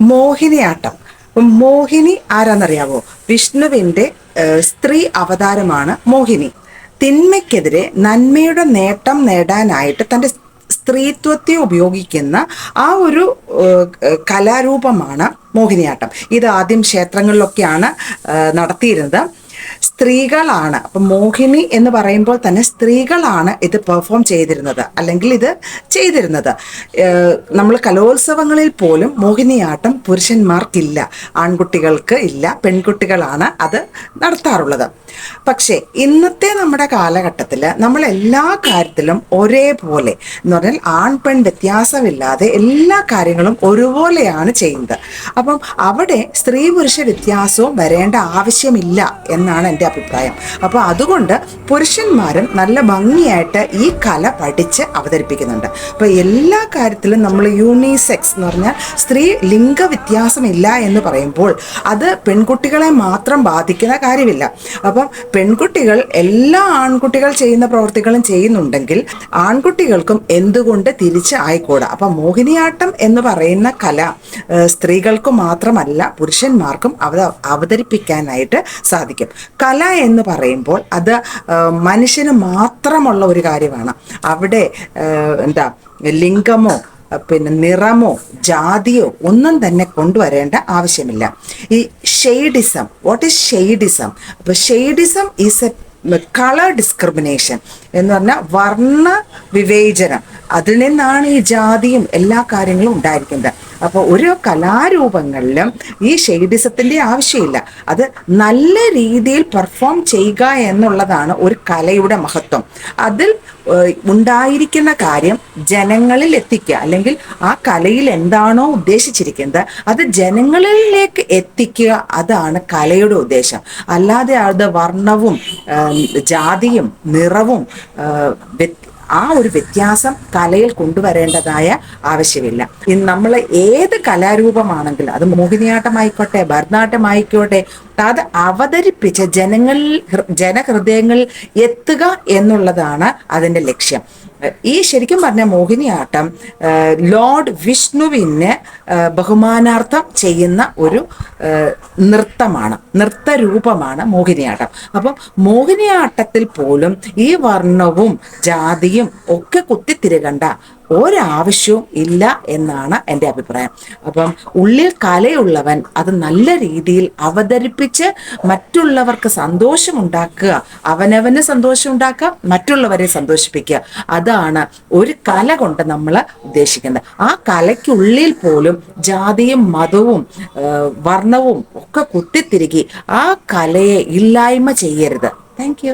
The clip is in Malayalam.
മോഹിനിയാട്ടം. മോഹിനി ആരാന്നറിയാവോ? വിഷ്ണുവിന്റെ സ്ത്രീ അവതാരമാണ് മോഹിനി. തിന്മയ്ക്കെതിരെ നന്മയുടെ നേട്ടം നേടാനായിട്ട് തന്റെ സ്ത്രീത്വത്തെ ഉപയോഗിക്കുന്ന ആ ഒരു കലാരൂപമാണ് മോഹിനിയാട്ടം. ഇത് ആദ്യം ക്ഷേത്രങ്ങളിലൊക്കെയാണ് നടത്തിയിരുന്നത്. സ്ത്രീകളാണ്. അപ്പം മോഹിനി എന്ന് പറയുമ്പോൾ തന്നെ സ്ത്രീകളാണ് ഇത് പെർഫോം ചെയ്തിരുന്നത്. അല്ലെങ്കിൽ ഇത് ചെയ്തിരുന്നത്. നമ്മൾ കലോത്സവങ്ങളിൽ പോലും മോഹിനിയാട്ടം പുരുഷന്മാർക്കില്ല. ആൺകുട്ടികൾക്ക് ഇല്ല. പെൺകുട്ടികളാണ് അത് നടത്താറുള്ളത്. പക്ഷേ ഇന്നത്തെ നമ്മുടെ കാലഘട്ടത്തിൽ നമ്മൾ എല്ലാ കാര്യത്തിലും ഒരേപോലെ എന്ന് പറഞ്ഞാൽ ആൺ പെൺ വ്യത്യാസമില്ലാതെ എല്ലാ കാര്യങ്ങളും ഒരുപോലെയാണ് ചെയ്യുന്നത്. അപ്പം അവിടെ സ്ത്രീ പുരുഷ വ്യത്യാസവും വരേണ്ട ആവശ്യമില്ല എന്നാണ് എന്റെ അഭിപ്രായം. അപ്പോൾ അതുകൊണ്ട് പുരുഷന്മാരും നല്ല ഭംഗിയായിട്ട് ഈ കല പഠിച്ച് അവതരിപ്പിക്കുന്നുണ്ട്. അപ്പോൾ എല്ലാ കാര്യത്തിലും നമ്മൾ യൂണിസെക്സ് എന്ന് പറഞ്ഞാൽ സ്ത്രീ ലിംഗ വ്യത്യാസമില്ല എന്ന് പറയുമ്പോൾ അത് പെൺകുട്ടികളെ മാത്രം ബാധിക്കുന്ന കാര്യമില്ല. അപ്പം പെൺകുട്ടികൾ എല്ലാ ആൺകുട്ടികൾ ചെയ്യുന്ന പ്രവർത്തികളും ചെയ്യുന്നുണ്ടെങ്കിൽ ആൺകുട്ടികൾക്കും എന്തുകൊണ്ട് തിരിച്ച് ആയിക്കൂടാ? അപ്പം മോഹിനിയാട്ടം എന്ന് പറയുന്ന കല സ്ത്രീകൾക്ക് മാത്രമല്ല പുരുഷന്മാർക്കും അവ അവതരിപ്പിക്കാനായിട്ട് സാധിക്കും. കല എന്ന് പറയുമ്പോൾ അത് മനുഷ്യന് മാത്രമുള്ള ഒരു കാര്യമാണ്. അവിടെ എന്താ ലിംഗമോ പിന്നെ നിറമോ ജാതിയോ ഒന്നും തന്നെ കൊണ്ടുവരേണ്ട ആവശ്യമില്ല. ഈ ഷെയ്ഡിസം വാട്ട് ഈസ് ഷെയ്ഡിസം? അപ്പോൾ shadeism is a colour discrimination എന്ന് പറഞ്ഞാൽ വർണ വിവേചനം. അതിൽ നിന്നാണ് ഈ ജാതിയും എല്ലാ കാര്യങ്ങളും ഉണ്ടായിരിക്കുന്നത്. അപ്പോൾ ഓരോ കലാരൂപങ്ങളിലും ഈ ഷെയ്ഡിസത്തിന്റെ ആവശ്യമില്ല. അത് നല്ല രീതിയിൽ പെർഫോം ചെയ്യുക എന്നുള്ളതാണ് ഒരു കലയുടെ മഹത്വം. അതിൽ ഉണ്ടായിരിക്കുന്ന കാര്യം ജനങ്ങളിൽ എത്തിക്കുക. അല്ലെങ്കിൽ ആ കലയിൽ എന്താണോ ഉദ്ദേശിച്ചിരിക്കുന്നത് അത് ജനങ്ങളിലേക്ക് എത്തിക്കുക അതാണ് കലയുടെ ഉദ്ദേശം. അല്ലാതെ അത് വർണവും ജാതിയും നിറവും ആ ഒരു വ്യത്യാസം കലയിൽ കൊണ്ടുവരേണ്ടതായ ആവശ്യമില്ല. നമ്മൾ ഏത് കലാരൂപമാണെങ്കിലും അത് മോഹിനിയാട്ടമായിക്കോട്ടെ ഭരതനാട്യമായിക്കോട്ടെ അത് അവതരിപ്പിച്ച് ജനങ്ങളിൽ ജനഹൃദയങ്ങളിൽ എത്തുക എന്നുള്ളതാണ് അതിന്റെ ലക്ഷ്യം. ഈ ശരിക്കും പറഞ്ഞ മോഹിനിയാട്ടം ലോർഡ് വിഷ്ണുവിനെ ബഹുമാനാർത്ഥം ചെയ്യുന്ന ഒരു നൃത്തമാണ് നൃത്തരൂപമാണ് മോഹിനിയാട്ടം. അപ്പം മോഹിനിയാട്ടത്തിൽ പോലും ഈ വർണവും ജാതിയും ഒക്കെ കുത്തിത്തിരുകണ്ട ഒരാവശ്യവും ഇല്ല എന്നാണ് എന്റെ അഭിപ്രായം. അപ്പം ഉള്ളിൽ കലയുള്ളവൻ അത് നല്ല രീതിയിൽ അവതരിപ്പിച്ച് മറ്റുള്ളവർക്ക് സന്തോഷമുണ്ടാക്കുക അവനവന് സന്തോഷം ഉണ്ടാക്കുക മറ്റുള്ളവരെ സന്തോഷിപ്പിക്കുക. അതാണ് ഒരു കല കൊണ്ട് നമ്മൾ ഉദ്ദേശിക്കുന്നത്. ആ കലയ്ക്കുള്ളിൽ പോലും ജാതിയും മതവും വർണവും ഒക്കെ കുത്തിത്തിരുകി ആ കലയെ ഇല്ലായ്മ ചെയ്യരുത്. താങ്ക്